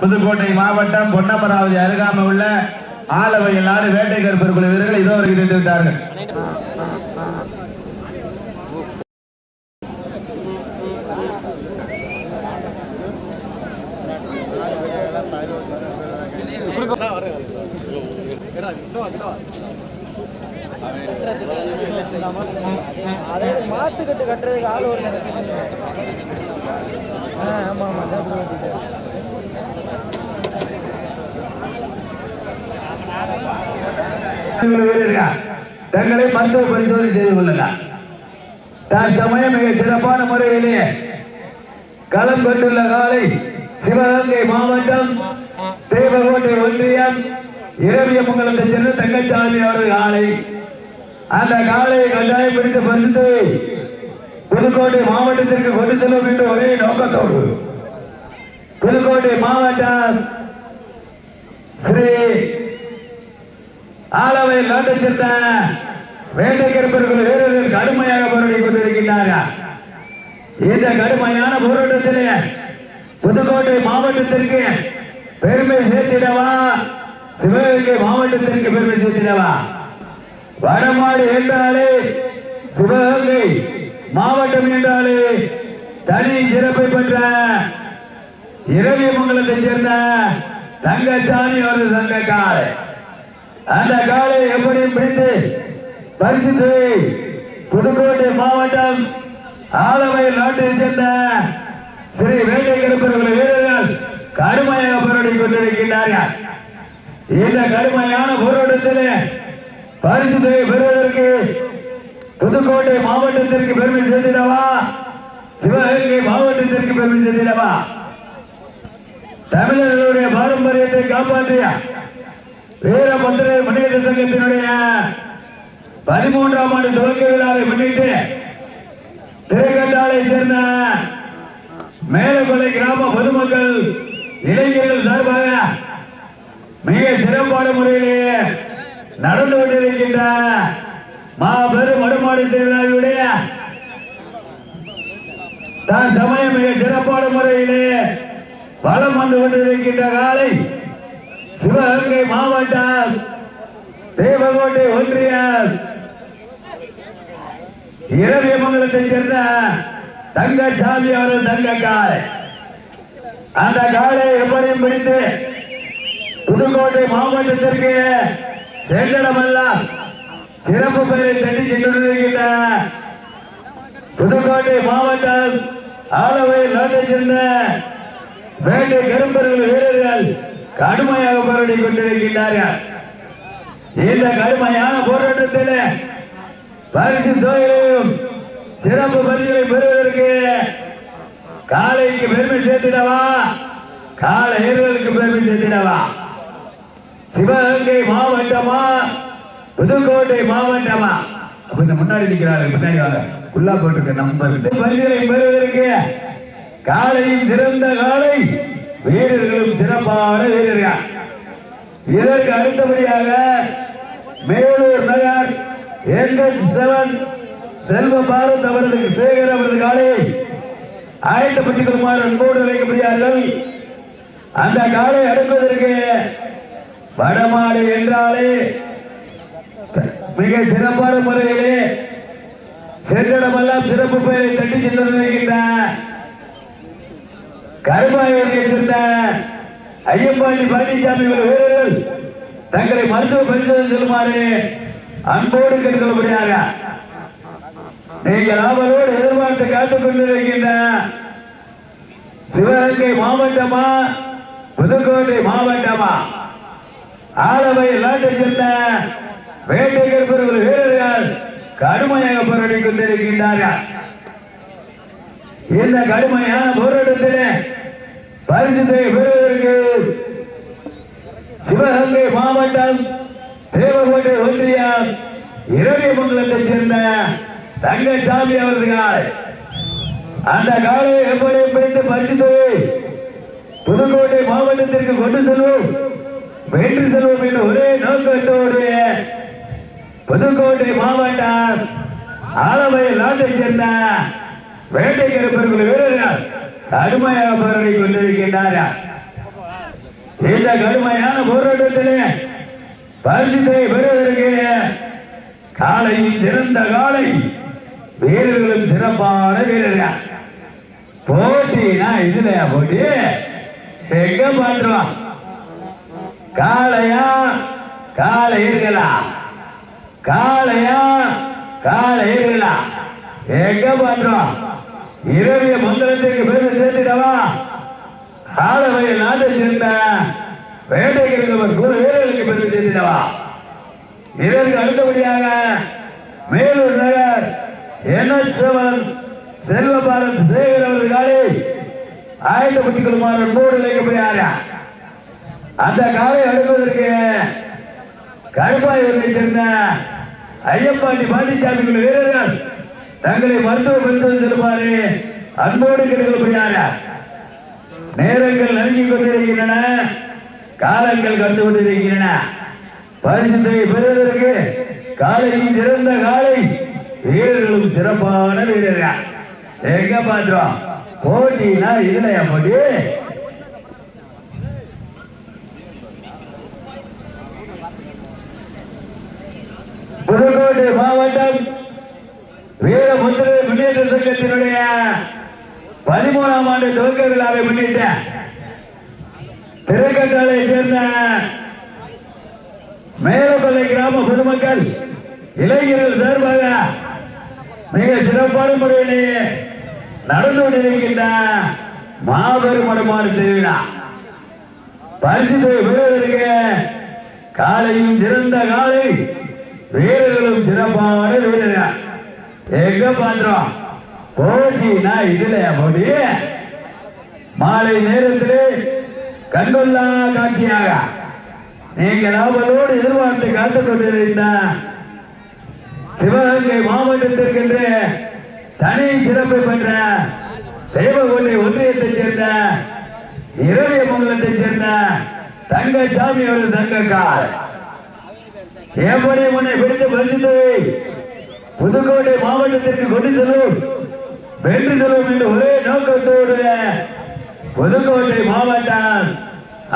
புதுக்கோட்டை மாவட்டம் பொன்னமராவதி அருகாமை உள்ள ஆலவையில் நாடு வேட்டை கருப்பர் குழு வீரர்கள் இதோ இணைந்து விட்டார்கள். மாத்துக்கட்டு கட்டுறதுக்கு ஆள் ஒரு ஆமா ஆமா வீரர்கள் தங்களை மருத்துவ பரிசோதனை செய்து கொள்ளலாம் தற்சமயம் மிக சிறப்பான முறையிலே களம் கொண்டுள்ள காலை சிவகங்கை மாவட்டம் தேவகோட்டை ஒன்றியம் இரவியமங்கலத்தை சென்று தங்கச்சாமி அவர்கள் காலை. அந்த காலையை கட்டாயம் பிடித்து பறித்து புதுக்கோட்டை மாவட்டத்திற்கு கொண்டு செல்லும் என்று ஒரே நோக்கத்தோடு புதுக்கோட்டை மாவட்டம் ஸ்ரீ ஆளவை நாட்டை சேர்ந்த வேட்டைக்கருப்பர்கள் வீரர்கள் கடுமையாக போராடி கொண்டிருக்கின்றார்கள். இந்த கடுமையான போராட்டத்திலே புதுக்கோட்டை மாவட்டத்திற்கு பெருமை சேர்த்திடவா? சிவகங்கை மாவட்டத்திற்கு பெருமை சேர்த்திடவா? வடமாடு என்றாலே சிவகங்கை மாவட்டம் என்றாலே தனி சிறப்பை பெற்ற இரவியமங்கலத்தை சேர்ந்த தங்கச்சாமி அவரது தங்க அந்த காலை எப்படி பிடித்து பரிசுத்து புதுக்கோட்டை மாவட்டம் ஆலமையில் நாட்டை சேர்ந்த ஸ்ரீ வேட்டை கருப்பர்கள் வீரர்கள் கடுமையாக போராடி கொண்டிருக்கின்றார்கள். இந்த கடுமையான போராட்டத்திலே பரிசு தொகை பெறுவதற்கு புதுக்கோட்டை மாவட்டத்திற்கு பெருமை சேர்த்திடவா? சிவகங்கை மாவட்டத்திற்கு பெருமை சேர்த்திடவா? தமிழர்களுடைய பாரம்பரியத்தை காப்பாற்றிய வீரபத்திரை மனித சங்கத்தினுடைய பதிமூன்றாம் ஆண்டு துவக்க விழாவை முன்னிட்டு திருக்கட்டாலை சேர்ந்த மேலக்கொலை கிராம பொதுமக்கள் இளைஞர்கள் சார்பாக மிக சிறப்பான முறையிலே நடந்து கொண்டிருக்கின்ற மாபெரும் வடமாடு திருவிழாவுடைய தான் சமயம் மிக சிறப்பான முறையிலே வளம் வந்து கொண்டிருக்கின்ற காலை சிவகங்கை மாவட்டம் தேவகோட்டை ஒன்றியம் இரவியமங்கலத்தை சேர்ந்த தங்கச்சாமி அவரது தங்க காலை அந்த காலை எப்படியும் பிடித்து புதுக்கோட்டை மாவட்டத்திற்கு சென்றடமெல்லாம் சிறப்பு பெயரை தட்டி சென்றிருக்கின்ற புதுக்கோட்டை மாவட்டம் ஆலவை நாட்டை சேர்ந்த வேண்டிய கரும்பர்கள் வீரர்கள் கடுமையாக போராடி கொண்டிருக்கின்றார்கள். இந்த கடுமையான போராட்டத்தில் பரிசு தொகையிலும் சிறப்பு பரிசுகளை பெறுவதற்கு காலைக்கு பெருமை சேர்த்திடவா? கால ஏறுதலுக்கு பெருமை சேர்த்திடவா? சிவகங்கை மாவட்டமா? புதுக்கோட்டை மாவட்டமா? அப்ப இந்த முன்னாடி நிற்கிறார்கள் முன்னாடி வாங்க. உள்ளா போட்டிருக்க நம்பர். பரிசுகளை பெறுவதற்கு காலையும் சிறந்த காலை வீரர்களும் சிறப்பான வீரர்கள். இதற்கு அடுத்தபடியாக மேலூர் நகர் எண்பத்தி செவன் செல்வ பாரத் அவர்களுக்கு சேகர் அவரது காலை ஆயத்தப்பட்டி குமார் அன்போடு வைக்கப்படுகிறார்கள் அந்த காலை அடுப்பதற்கு வடமாடு என்றாலே மிக சிறப்பான முறையிலே சென்றிடமெல்லாம் சிறப்பு பெயரை தட்டி சென்று வருகின்ற கருமாயை சேர்ந்த ஐயப்பாண்டி பழனிசாமி உள்ள வீரர்கள் தங்களை மருத்துவ பரிசோதனை செல்லுமாறு அன்போடு கேட்டுக்கொள்ளப்படுகிறாங்க. நீங்கள் அவரோடு எதிர்பார்த்து காத்துக் கொண்டிருக்கின்ற சிவகங்கை மாவட்டமா புதுக்கோட்டை மாவட்டமா? ஆலவை நாட்டை சேர்ந்த வேட்டை பெறுகிற வீரர்கள் கடுமையாக போராடி கொண்டிருக்கின்றார்கள். இந்த கடுமையான போராட்டத்திலே பரிசுத்தை பெறுவதற்கு சிவகங்கை மாவட்டம் தேவகோட்டை ஒன்றியம் இரவிய மங்கலத்தை சேர்ந்த தங்கசாமி அவர்கள். அந்த காலையை எப்படி பிடித்து பரிசுத்தை புதுக்கோட்டை மாவட்டத்திற்கு கொண்டு செல்வோம். வென்று செல்வோம் என்ற ஒரே நோக்கத்தோடு புதுக்கோட்டை மாவட்டம் ஆலவையில் நாட்டை சேர்ந்த வேட்டை கருப்பர்கள் வீரர்கள். கடுமையாக போராடி கொண்டிருக்கின்றார்கள் இந்த கடுமையான போராட்டத்திலே பரிசுத்தை பெறுவதற்கு காலை திறந்த காலை வீரர்களும் சிறப்பான வீரர்கள்? போட்டினா இதுலயா போட்டி. எங்க பாத்துருவான் காளையா? காலை இருக்கலாம் காளையா? காலை இருக்கலாம் எங்க பாத்துருவான் இரவிய மந்திரத்திற்கு பேரை சேர்த்திடவா? ஆளவையில் நாட்டை சேர்ந்த வேட்டைகளுக்கு கூட வீரர்களுக்கு பேரை சேர்த்திடவா? இதற்கு அடுத்தபடியாக மேலூர் நகர் என்எஸ்எவன் செல்வ பாரத் சேகர் அவர்கள் காலை ஆயுதப்பட்டி குமாரன் மூடு அந்த காலை அடுப்பதற்கு கருப்பாயூரை சேர்ந்த ஐயப்பாண்டி பாண்டிச்சாமி உள்ள வீரர்கள் தங்களை மருத்துவ பரிசோதனை செல்லுமாறு அன்போடு கேட்கப்படுகிறாங்க நேரங்கள் நெருங்கிக் கொண்டிருக்கின்றன. காலங்கள் கண்டு கொண்டிருக்கின்றன. பரிசுத்தை பெறுவதற்கு காலையில் சிறந்த காலை வீரர்களும் சிறப்பான வீரர்கள். எங்க பாத்திரம் போட்டினா இதுலயா போட்டி. புதுக்கோட்டை மாவட்டம் வீரமுத்திரை முன்னேற்ற சங்கத்தினுடைய பதிமூணாம் ஆண்டு துவக்க விழாவை முன்னிட்ட திருக்கட்டாலை சேர்ந்த மேலப்பள்ளி கிராம பொதுமக்கள் இளைஞர்கள் சார்பாக மிக சிறப்பான முறையிலே நடந்து கொண்டிருக்கின்ற மாபெரும் மடமான திருவிழா. பரிசு பெறுவதற்கு காலையும் சிறந்த காலை வீரர்களும் சிறப்பான வீரர்கள். எங்க பண்றோம் போட்டினா இதுல போட்டி மாலை நேரத்திலே கண்கொள்ளா காட்சியாக நீங்கள் அவளோடு எதிர்பார்த்து காத்துக் கொண்டிருந்த சிவகங்கை மாவட்டத்திற்கென்று தனி சிறப்பை பெற்ற தெய்வகோட்டை ஒன்றியத்தைச் சேர்ந்த இரவிய மங்கலத்தைச் சேர்ந்த தங்கசாமி அவர்கள் தங்கக்கார் எப்படி உன்னை பிடித்து பரிசுத்தை புதுக்கோட்டை மாவட்டத்திற்கு கொண்டு செல்லும் வென்று செல்லும் என்ற ஒரே நோக்கத்தோடு புதுக்கோட்டை மாவட்டம்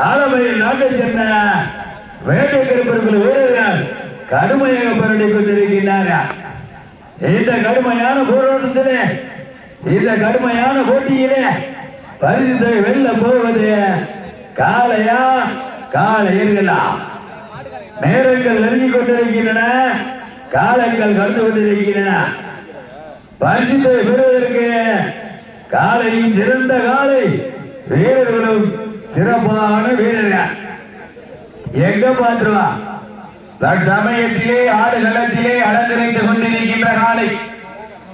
ஆலமையில் நாட்டை சேர்ந்த வேட்டை கருப்பர்கள் வீரர்கள் கடுமையாக போராடி கொண்டிருக்கின்றார்கள். இந்த கடுமையான போராட்டத்திலே இந்த கடுமையான போட்டியிலே பரிசை வெல்ல போவது காளையா காளையர்களா? நேரங்கள் நெருங்கிக் கொண்டிருக்கின்றன. காலங்கள் கடந்து கொண்டிருக்கின்றன பரிசை பெறுவதற்கு காலையும் சிறந்த காலை வீரர்களும் சிறப்பான வீரர்கள். எங்க சமயத்திலே தற்சமயத்திலே நிலத்திலே அலங்கரித்துக் கொண்டிருக்கின்ற காலை.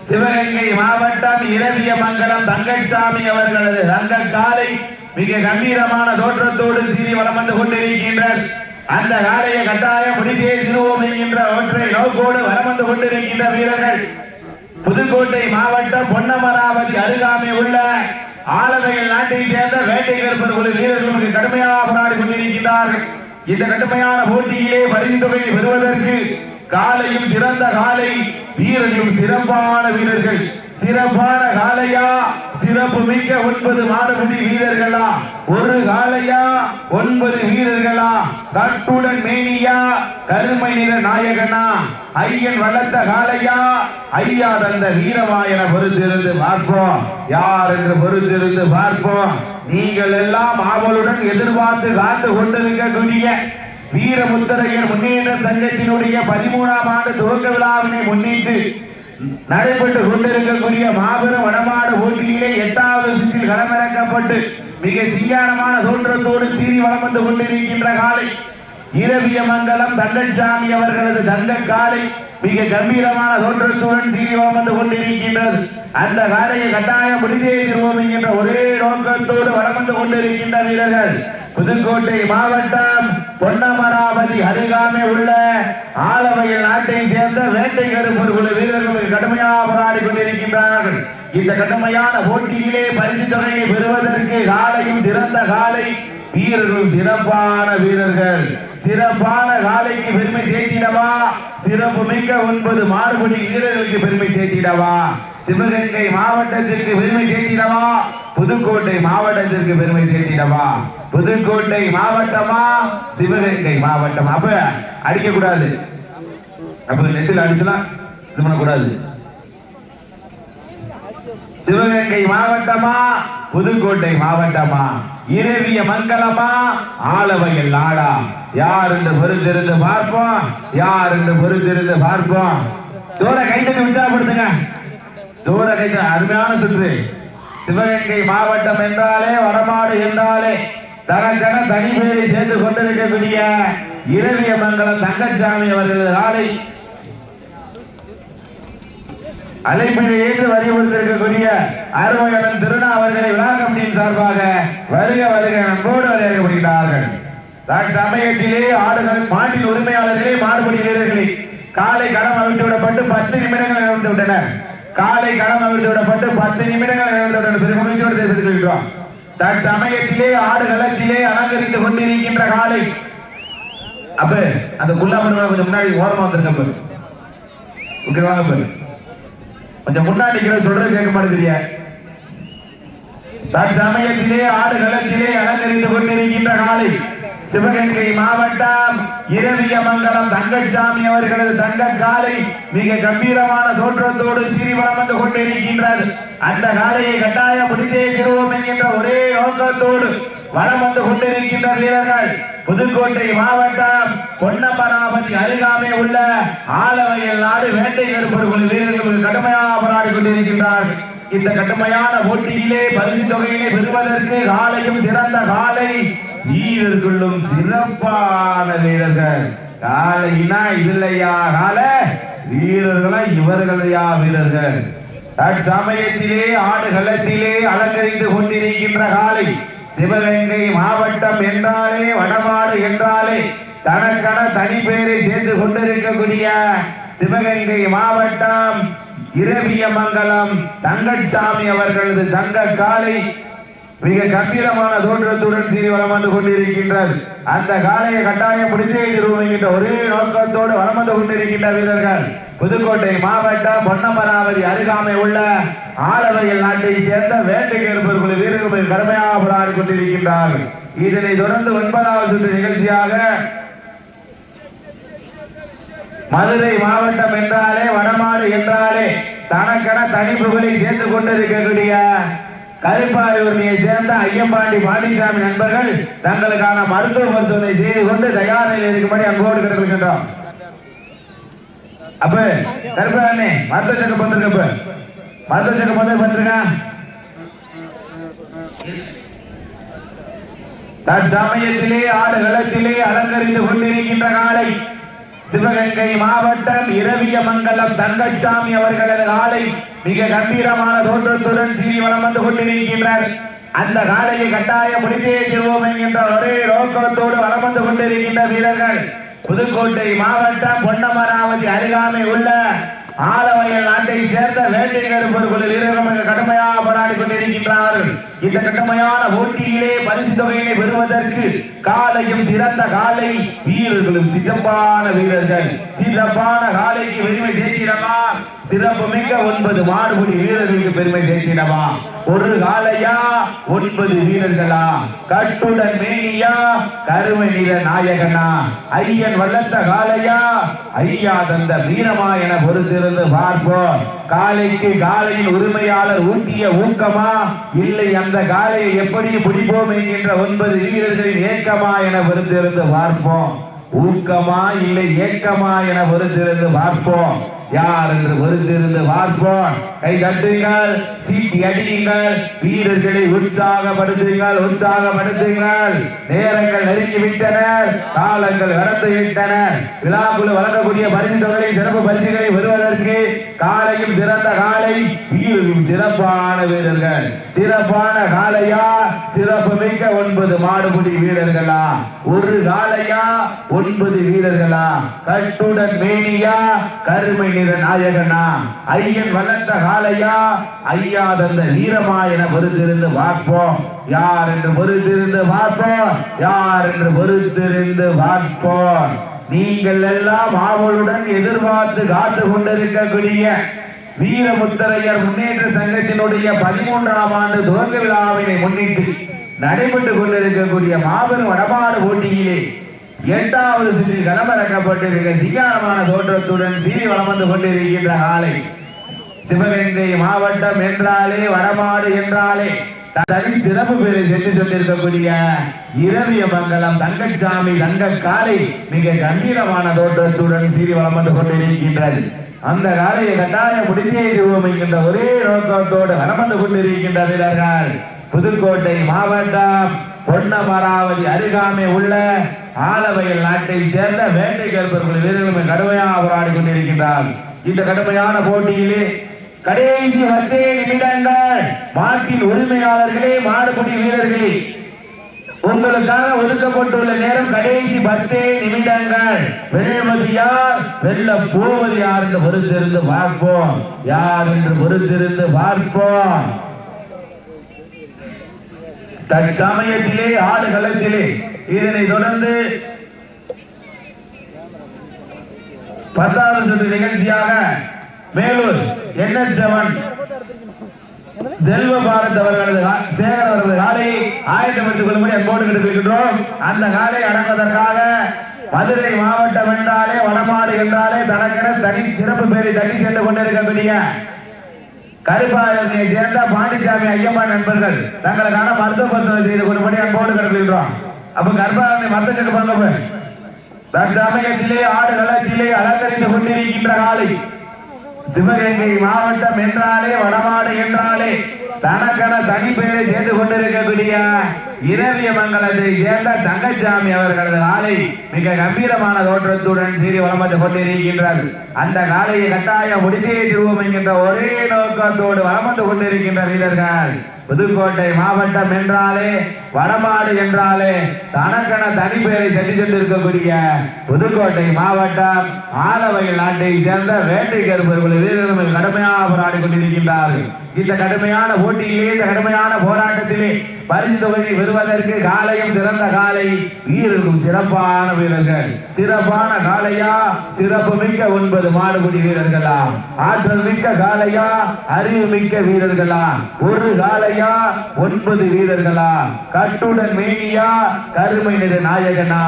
சிவகங்கை மாவட்டம் இரவிய மங்கலம் தங்கச்சாமி அவர்களது தங்க காலை மிக கம்பீரமான தோற்றத்தோடு சீறி வளம் வந்து கொண்டிருக்கின்றார். அந்த காலையை கட்டாயம் முடித்தே திருவோம் என்கின்ற ஒற்றை நோக்கோடு வரமந்து கொண்டிருக்கின்ற வீரர்கள். புதுக்கோட்டை மாவட்டம் பொன்னமராவதி அருகாமை உள்ள ஆலவையில் நாட்டை சேர்ந்த வேட்டை கருப்பர் குழு வீரர்களுக்கு கடுமையாக போராடி கொண்டிருக்கிறார்கள் இந்த கடுமையான போட்டியிலே பரிசு தொகையை பெறுவதற்கு காலையும் சிறந்த காலை வீரர்களும் சிறப்பான வீரர்கள். சிறப்பான காலையா? சிறப்பு மிக்க ஒன்பது மாடுபிடி வீரர்களா? ஒரு காலையா ஒன்பது வீரர்களா? கட்டுடன் மேனியா கருமை நிற நாயகனா? ஐயன் வளர்த்த காலையா? ஐயா தந்த வீரமாயன பொறுத்திருந்து பார்ப்போம். யார் என்று பொறுத்திருந்து பார்ப்போம். நீங்கள் எல்லாம் ஆவலுடன் எதிர்பார்த்து காத்து கொண்டிருக்கக்கூடிய வீரமுத்தரையர் முன்னேற்ற சங்கத்தினுடைய பதிமூணாம் ஆண்டு துவக்க விழாவினை முன்னிட்டு நடைபெற்று கொண்டிருக்கக்கூடிய மாபெரும் வடமாடு போட்டியிலே எட்டாவது சுற்றில் களமிறக்கப்பட்டு மிக சிங்காரமான தோற்றத்தோடு சீறி வளம் வந்து கொண்டிருக்கின்ற காலை. இரவிய மங்கலம் தங்கச்சாமி அவர்களது தங்க காலை மிக கம்பீரமான தோற்றத்துடன் சீறி வளம் வந்து கொண்டிருக்கின்றது. அந்த காலையை கட்டாயம் முடிந்தே தருவோம் என்கின்ற ஒரே நோக்கத்தோடு வளம் வந்து கொண்டிருக்கின்ற வீரர்கள். புதுக்கோட்டை மாவட்டம் பொன்னமராவதி அருகாமை உள்ள ஆலவையில் நாட்டை சேர்ந்த வேட்டை கருப்பர் குழு வீரர்கள் கடுமையாக போராடி கொண்டிருக்கின்றார்கள். இந்த கடுமையான போட்டியிலே பரிசு தொகையை பெறுவதற்கு காலையும் சிறந்த காலை வீரர்கள் சிறப்பான வீரர்கள். சிறப்பான காலைக்கு பெருமை சேர்த்திடவா? சிறப்பு மிக்க ஒன்பது மாறுபடி வீரர்களுக்கு பெருமை சேர்த்திடவா? சிவகங்கை மாவட்டத்திற்கு பெருமை சேர்த்திடவா? புதுக்கோட்டை மாவட்டத்திற்கு பெருமை சேர்த்திடவா? புதுக்கோட்டை மாவட்டமா? சிவகங்கை மாவட்டம்? அப்ப அடிக்க கூடாது அப்ப நெட்டில் அடிச்சுலாம் இது பண்ணக்கூடாது. சிவகங்கை மாவட்டமா புதுக்கோட்டை மாவட்டமா? இரவிய மங்கலமா? ஆளவையில் நாடா. யார் என்று பொறுத்திருந்து பார்ப்போம். யார் என்று பொறுத்திருந்து பார்ப்போம். தூர கைத்தட்டி உற்சாகப்படுத்துங்க. தூர கைத்த அருமையான சுற்று. சிவகங்கை மாவட்டம் என்றாலே வடமாடு என்றாலே தனக்கென தனி பேரை சேர்ந்து கொண்டிருக்கக்கூடிய இரவிய மங்கலம் தங்கச்சாமி அவர்கள் ஆலை. அழைப்பினை ஏற்று வலியுறுத்திருக்கக்கூடிய அருமையடன் திருநா அவர்களை விழா கமிட்டியின் சார்பாக வருக வருக அன்போடு வரவேற்கப்படுகிறார்கள் டாக்டர் சமயத்திலே ஆடுகள் மாட்டின் உரிமையாளர்களே மாறுபடி வீரர்களே காலை களம் அவிழ்த்து விடப்பட்டு பத்து நிமிடங்கள் இழந்து விட்டனர். காலை களம் அவிழ்த்து விடப்பட்டு பத்து நிமிடங்கள் இழந்து விட்டனர். திருமணிச்சோடு தெரிவித்திருக்கிறோம் டாக்டர் சமயத்திலே ஆடு களத்திலே அலங்கரித்துக் கொண்டிருக்கின்ற காலை. அப்ப அந்த குல்லா கொஞ்சம் முன்னாடி ஓரமா வந்திருக்க பாரு. ஓகே பாரு. கொஞ்சம் முன்னாடி சொல்றது கேட்க மாட்டேங்கிறிய. தற்சமயத்திலே ஆடுகளத்திலே அலங்கரித்துக் கொண்டிருக்கின்ற காலை சிவகங்கை மாவட்டம் இரவிய மங்கலம் தங்கச்சாமி அவர்களது தங்க காலை மிக கம்பீரமான தோற்றத்தோடு சீரிவலம் வந்து கொண்டிருக்கின்றது. அந்த காலையை கட்டாயம் முடித்தே திருவோம் என்கின்ற ஒரே நோக்கத்தோடு வலம் வந்து கொண்டிருக்கின்ற வீரர்கள். புதுக்கோட்டை மாவட்டம் பொன்னமராவதி அருகாமே உள்ள ஆலவையில் நாடு வேட்டை கருப்பர்கள் வீரர்கள் கடுமையாக போராடி கொண்டிருக்கின்றார்கள். இந்த கடுமையான போட்டியிலே பரிசு தொகையிலே பெறுவதற்கு காலையும் சிறந்த காலை வீரர்களும் சிறப்பான வீரர்கள். காலையினா இல்லையா கால வீரர்களா இவர்களையா வீரர்கள்? தற்சமயத்திலே ஆடுகளத்திலே அலங்கரித்து கொண்டிருக்கின்ற காலை சிவகங்கை மாவட்டம் என்றாலே வடமாடு என்றாலே தனக்கென தனி பேரை சேர்த்து கொண்டிருக்கக்கூடிய சிவகங்கை மாவட்டம் இரவியமங்கலம் தங்கச்சாமி அவர்களது தங்க காலை மிக கம்பீரமான தோற்றத்துடன் சீறி வளம் வந்து கொண்டிருக்கின்றது. அந்த காலையை கட்டாயம் பிடித்தே திருவோம் என்கின்ற ஒரே நோக்கத்தோடு வளம் வந்து கொண்டிருக்கின்ற வீரர்கள். புதுக்கோட்டை மாவட்டம் பொன்னமராவதி அருகாமை உள்ள ஆலவையில் நாட்டை சேர்ந்த வேட்டை இருப்பவர்கள் வீரர்கள் கடுமையாக போராடி கொண்டிருக்கின்றார்கள் இதனை தொடர்ந்து ஒன்பதாவது சுற்று நிகழ்ச்சியாக மதுரை மாவட்டம் என்றாலே வடமாடு என்றாலே தனக்கென தனி புகழை சேர்த்து கொண்டிருக்கக்கூடிய கருப்பாயூர்னியை சேர்ந்த ஐயம்பாண்டி பாண்டிசாமி நண்பர்கள் தங்களுக்கான மருத்துவ பரிசோதனை செய்து கொண்டு தயார் நிலையில் இருக்கும்படி அன்போடு கேட்டுக்கொள்கின்றோம். அப்ப கருப்பாண்ணே மருத்துவ செக்கப் வந்திருக்கப்ப மருத்துவ செக்கப் வந்து பண்றீங்க தற்சமயத்திலே ஆடு களத்திலே அலங்கரித்து கொண்டிருக்கின்ற காலை சிவகங்கை மாவட்டம் இரவிய மங்கலம் தங்கச்சாமி அவர்களது காலை மிக கம்பீரமான தோற்றத்துடன் சீறி வளம் வந்து கொண்டிருக்கின்றார். அந்த காலையை கட்டாயம் முடித்தே செல்வோம் என்கின்ற ஒரே நோக்கத்தோடு வளம் வந்து கொண்டிருக்கின்ற வீரர்கள். புதுக்கோட்டை மாவட்டம் பொன்னமராவதி அருகாமை உள்ள ஆலவயல் நாட்டை சேர்ந்த வேட்டை கருப்பர்கள் வீரர்கள் கடுமையாக போராடி கொண்டிருக்கின்றார்கள். இந்த கடுமையான போட்டியிலே பரிசு தொகையினை பெறுவதற்கு காலையும் சிறந்த காலை வீரர்களும் சிறப்பான வீரர்கள். சிறப்பான காலைக்கு வெறுமை சேர்த்திடமா சிறப்புமிக்க ஒன்பது மாறுபடி வீரர்களுக்கு பெருமை சேர்த்திடமா ஒரு காலையா ஒன்பது வீரர்களா. கட்டுடன் மேனியா கருமை நிற நாயகனா. ஐயன் வளர்த்த காலையா ஐயா தந்த வீரமா என பொறுத்திருந்து பார்ப்போம். காலைக்கு காலையின் உரிமையாளர் ஊட்டிய ஊக்கமா? இல்லை அந்த காலையை எப்படி பிடிப்போம் என்கின்ற ஒன்பது வீரர்களின் ஏக்கமா என பொறுத்திருந்து பார்ப்போம். ஊக்கமா இல்லை ஏக்கமா என பொறுத்திருந்து பார்ப்போம். யார் என்று பொறுத்திருந்து பார்ப்போம்? கை தட்டுங்கள் சீட்டி அடியுங்கள் வீரர்களை உற்சாகப்படுத்துங்கள் உற்சாகப்படுத்துங்கள். நேரங்கள் நெருங்கிவிட்டன காலங்கள் கடந்து விட்டன விழாக்குழு வழங்கக்கூடிய பரிசு தொகை சிறப்பு பரிசுகளை பெறுவதற்கு காலையும் சிறந்த காலை வீரரும் சிறப்பான வீரர்கள் சிறப்பான காலையா? சிறப்பு மிக்க ஒன்பது மாடுபிடி வீரர்களா ஒரு காலையா? ஒன்பது வீரர்களா கட்டுடன் மேனியா? கருமை நிற நாயகனா? ஐயன் வளர்ந்த காலையா? ஐயா தந்த வீரமா என பொறுத்திருந்து பார்ப்போம். யார் என்று பொறுத்திருந்து பார்ப்போம்? யார் என்று பொறுத்திருந்து பார்ப்போம்? நீங்கள் எல்லாம் ஆவலுடன் எதிர்பார்த்து காத்து கொண்டிருக்கக்கூடிய வீரமுத்தரையர் முன்னேற்ற சங்கத்தினுடைய பதிமூன்றாம் ஆண்டு துவக்க விழாவினை முன்னிட்டு நடைபெற்றுக் கொண்டிருக்கக்கூடிய மாபெரும் வடபாடு போட்டியிலே எட்டாவது சுற்றில் களமிறக்கப்பட்டிருக்க சிங்காரமான தோற்றத்துடன் சீரி வளம் வந்து கொண்டிருக்கின்ற காலை. சிவகங்கை மாவட்டம் என்றாலே வடமாடு என்றாலே தனி சிறப்பு பேரை சென்று கொண்டிருக்கக்கூடிய இரவிய மங்கலம் தங்கச்சாமி தங்க காலை மிக கம்பீரமான தோற்றத்துடன் சீறி வளம் வந்து கொண்டிருக்கின்றது. அந்த காலையை கட்டாயம் முடித்தே தருவோம் என்கின்ற ஒரே நோக்கத்தோடு வளம் வந்து கொண்டிருக்கின்ற வீரர்கள். புதுக்கோட்டை மாவட்டம் பொன்னமராவதி அருகாமை உள்ள ஆலவையில் நாட்டை சேர்ந்த வேட்டை கருப்பர்கள் வீரர்களும் கடுமையாக போராடி கொண்டிருக்கின்றார் இந்த கடுமையான போட்டியிலே கடைசி பத்தே நிமிடங்கள். மாட்டின் உரிமையாளர்களே மாடுபிடி வீரர்களே உங்களுக்காக ஒதுக்கப்பட்டுள்ள நேரம் கடைசி பத்தே நிமிடங்கள். வெல்வது யார் வெல்ல போவது யார் என்று பொறுத்திருந்து பார்ப்போம். யார் என்று பொறுத்திருந்து பார்ப்போம். தற்சமயத்திலே ஆடுகளத்திலே இதனை தொடர்ந்து பத்தாவது சுற்று நிகழ்ச்சியாக மேலூர் என்எஸ் செவன் செல்வ பாரத் அவர்களது சேகர் அவர்களது காலை ஆயத்தப்படுத்திக் கொள்ளும்படி அன்போடு கேட்டுக்கொள்கின்றோம் அந்த காலை அடங்குவதற்காக மதுரை மாவட்டம் என்றாலே வடமாடு என்றாலே தனக்கென தனி சிறப்பு பேரை தனி சென்று கொண்டிருக்கக்கூடிய கருப்பாயத்தை சேர்ந்த பாண்டிச்சாமி ஐயம்மா நண்பர்கள் தங்களுக்கான மருத்துவ பரிசோதனை செய்து கொள்ளும்படி அன்போடு கேட்டுக்கொள்கின்றோம் அப்ப கர்ப்பாயத்தை மருத்துவ பண்ணுங்க தற்சமயத்திலே ஆடு களத்திலே அலங்கரித்து கொண்டிருக்கின்ற காலை சிவகங்கை மாவட்டம் என்றாலே வடமாடு என்றாலே தனக்கென தனிப்பெயரை சேர்ந்து கொண்டிருக்கக்கூடிய இரவியமங்கலத்தை சேர்ந்த தங்கச்சாமி அவர்களது ஆலை மிக கம்பீரமான தோற்றத்துடன் சீறி வளம் கொண்டிருக்கின்றார் அந்த காலையை கட்டாயம் முடித்தே திருவோம் என்கின்ற ஒரே நோக்கத்தோடு வளம் கொண்டிருக்கின்ற வீரர்கள். புதுக்கோட்டை மாவட்டம் என்றாலே வடமாடு என்றாலே தனக்கென தனிப்பேரை சென்று சென்றிருக்கக்கூடிய புதுக்கோட்டை மாவட்டம் ஆலவயல் நாட்டை சேர்ந்த வேட்டை கருப்பர்கள் வீரர்கள் கடுமையாக போராடி கொண்டிருக்கின்றார்கள். இந்த கடுமையான போட்டியிலே இந்த கடுமையான போராட்டத்திலே பரிசு பெறுவதற்கு காலையும் சிறந்த காலை. வீரர்களும் சிறப்பான வீரர்கள். சிறப்பான காலையா சிறப்பு மிக்க ஒன்பது மாடுபடி வீரர்களா ஆற்றல் மிக்க காலையா அறிவு மிக்க வீரர்களா ஒரு காலையா ஒன்பது வீரர்களா கட்டுடன் மேனியா? கருமை நிற நாயகனா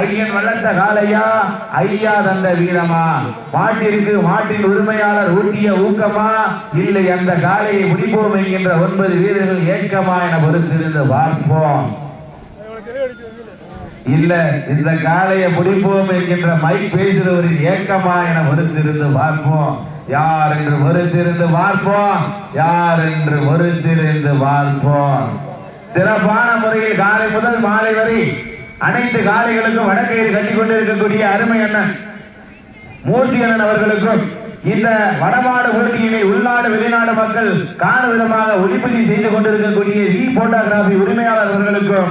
ஐயன் வளர்த்த காலையா ஐயா தந்த வீரமா மாட்டிற்கு மாட்டின் உரிமையாளர் ஊட்டிய ஊக்கமா? இல்லை அந்த காலையை முடிப்போம் என்கின்ற ஒன்பது வீரர்கள் ஏக்கமா என இருந்து பார்ப்போம். இல்ல இந்த காலையை முடிப்போம் என்கின்ற மைக் பேசுகிறவரின் ஏக்கமா என பொறுத்திருந்து பார்ப்போம். யார் என்று பொறுத்திருந்து பார்ப்போம். யார் என்று பொறுத்திருந்து பார்ப்போம். சிறப்பான முறையில் காலை முதல் மாலை வரை அனைத்து காலைகளுக்கும் வடக்கையில் கட்டிக்கொண்டிருக்கக்கூடிய அருமை அண்ணன் மூர்த்தி அண்ணன் அவர்களுக்கும் இந்த வடமாடு போட்டியினை உள்நாடு வெளிநாடு மக்கள் காணும் விதமாக ஒளிப்பதிவு செய்து கொண்டிருக்கக்கூடிய வி போட்டோகிராபி உரிமையாளர் அவர்களுக்கும்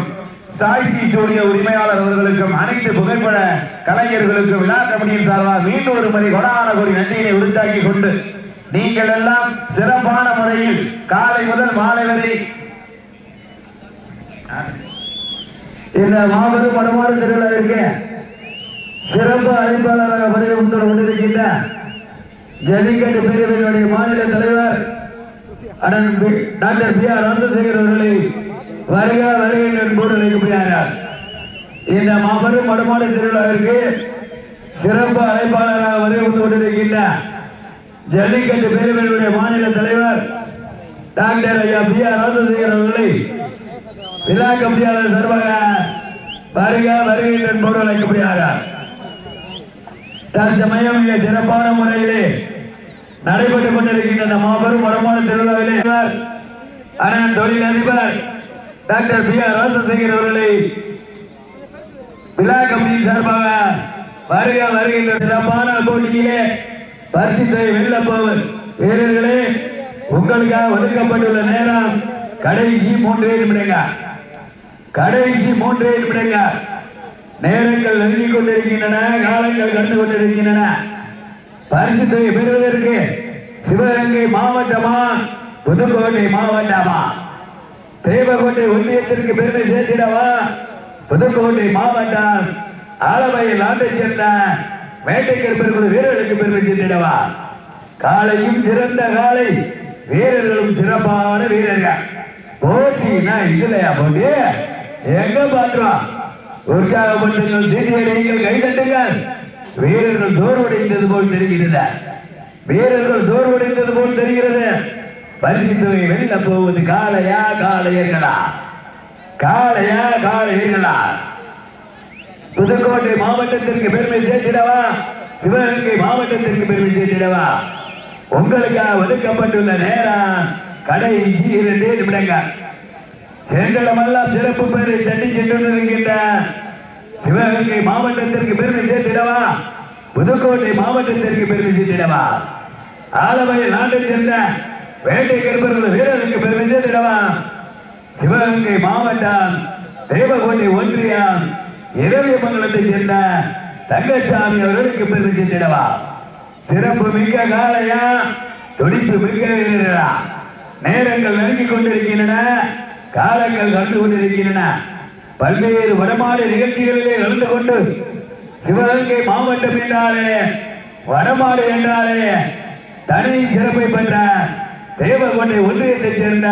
சாய்ச்சி ஜோடிய உரிமையாளர் அவர்களுக்கும் அனைத்து புகைப்பட கலைஞர்களுக்கும் விழா கமிட்டியின் சார்பாக மீண்டும் ஒரு முறை கொடான கோடி நன்றியினை உறுத்தாக்கி கொண்டு நீங்கள் எல்லாம் சிறப்பான முறையில் காலை முதல் மாலை வரை இந்த மாபெரும் வடமாடு திருவிழாவிற்கு சிறப்பு அழைப்பாளராக வருகை வந்து கொண்டிருக்கின்ற ஜல்லிக்கட்டு பேரவையினுடைய மாநில தலைவர் அண்ணன் P- doctor P R Ramasekar அவர்களை வருக வருகை என்போடு அழைக்கப்படுகிறார். இந்த மாபெரும் வடமாடு திருவிழாவிற்கு சிறப்பு அழைப்பாளராக வருகை வந்து கொண்டிருக்கின்ற ஜல்லிக்கட்டு பேரவையினுடைய மாநில தலைவர் டாக்டர் ஐயா பி ஆர் ராமசேகர் அவர்களை விழா கமிட்டியாளர் சார்பாக வருக வருகை என்போடு அழைக்கப்படுகிறார். தற்சமயம் மிக சிறப்பான முறையிலே நடைபெற்றுக் கொண்டிருக்கின்ற இந்த மாபெரும் வருமான திருவிழாவிலே அண்ணன் தொழில் அதிபர் டாக்டர் பி ஆர் ராசசேகர் அவர்களை விழா கமிட்டி சார்பாக வருக வருகின்ற சிறப்பான போட்டியிலே பரிசுத்தை வெல்ல போவர் வீரர்களே உங்களுக்காக ஒதுக்கப்பட்டுள்ள நேரம் கடைசி மூன்றே நிமிடங்க. கடைசி மூன்றே நிமிடங்க. நேரங்கள் நெருங்கிக் கொண்டிருக்கின்றன காலங்கள் கண்டு கொண்டிருக்கின்றன. பரிசுத்தை பெறுவதற்கு சிவகங்கை மாவட்டமா புதுக்கோட்டை மாவட்டமா தேவகோட்டை ஒன்றியத்திற்கு பெருமை சேர்த்திடவா? புதுக்கோட்டை மாவட்டம் ஆலமையில் ஆண்டை சேர்ந்த வேட்டைக்கற்பர்கள் வீரர்களுக்கு பெருமை சேர்த்திடவா? காலையும் சிறந்த காலை வீரர்களும் சிறப்பான வீரர்கள். போட்டினா இதுலயா போட்டி? எங்க பாக்குறோம் உற்சாகப்பட்டுங்கள் சீட்டியடியுங்கள் கைதட்டுங்கள் வீரர்கள் தோர்வடைந்தது போல் தெரிகிறது வீரர்கள் தோர்வடைந்தது போல் தெரிகிறது. பரிசு தொகை வெளில போவது காலையா காலையர்களா காலையா காலையர்களா புதுக்கோட்டை மாவட்டத்திற்கு பெருமை சேர்த்திடவா? சிவகங்கை மாவட்டத்திற்கு பெருமை சேர்த்திடவா? உங்களுக்காக ஒதுக்கப்பட்டுள்ள நேரம் கடைசி இரண்டே நிமிடங்கள். செங்கடமெல்லாம் சிறப்பு பெயரை தட்டி சென்று இருக்கின்ற சிவகங்கை மாவட்டத்திற்கு பெருமை சேர்த்திடவா? புதுக்கோட்டை மாவட்டத்திற்கு பெருமை சேர்த்திடவா? ஆலவையில் நாட்டை சேர்ந்த வேட்டை கருப்பர்கள் வீரர்களுக்கு பெருமை சேர்த்திடவா? சிவகங்கை மாவட்டம் தெய்வகோட்டை ஒன்றியம் இரவியமங்கலத்தை சேர்ந்த தங்கச்சாமி அவர்களுக்கு பெருமை சேர்த்திடவா? சிறப்பு மிக்க காலையா துடிப்பு மிக்க வீரர்களா? நேரங்கள் நெருங்கிக் கொண்டிருக்கின்றன காலங்கள் கண்டு கொண்டிருக்கின்றன. பல்வேறு வடமாலை நிகழ்ச்சிகளிலே கலந்து கொண்டு சிவகங்கை மாவட்டம் என்றாலே வடமாடு என்றாலே தனி சிறப்பை பெற்ற தேவகோட்டை ஒன்றியத்தைச் சேர்ந்த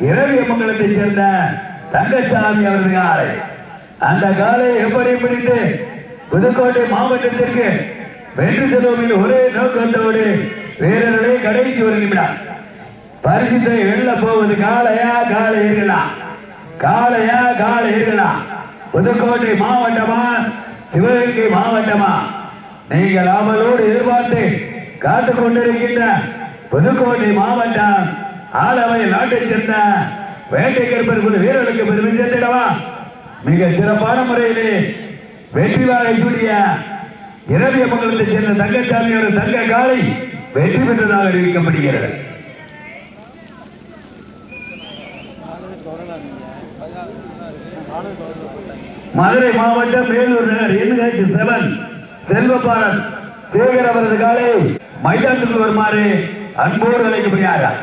இரவியமங்கலத்தைச் சேர்ந்த தங்கசாமி அவர்கள் காலை அந்த காலை எப்படி பிடித்து புதுக்கோட்டை மாவட்டத்திற்கு வென்று செல்வோமில் ஒரே நோக்கத்தோடு வீரர்களே கடைசி ஒரு நிமிடம். பரிசுத்தை வெல்ல போவது காளையா காலையா காலை காளையர்களா புதுக்கோட்டை மாவட்டமா சிவகங்கை மாவட்டமா? நீங்கள் அவளோடு எதிர்பார்த்து காத்து கொண்டிருக்கின்ற புதுக்கோட்டை மாவட்டம் ஆலவை நாட்டை சேர்ந்த வேட்டை கருப்பர் குழு வீரர்களுக்கு பெருமை சேர்த்திடவா மிக சிறப்பான முறையிலே வெற்றி வாகை சூடிய இரவிய மங்கலத்தை சேர்ந்த தங்கச்சாமியோட தங்க காலை வெற்றி பெற்றதாக அறிவிக்கப்படுகிறது. மதுரை மாவட்டம் மேலூர் நகர் என்ஹெச் செவன் செல்வபாரன் சேகர் அவரது காலை மைதானத்துக்கு வருமாறு அன்போடு அழைக்கப்படுகிறார்.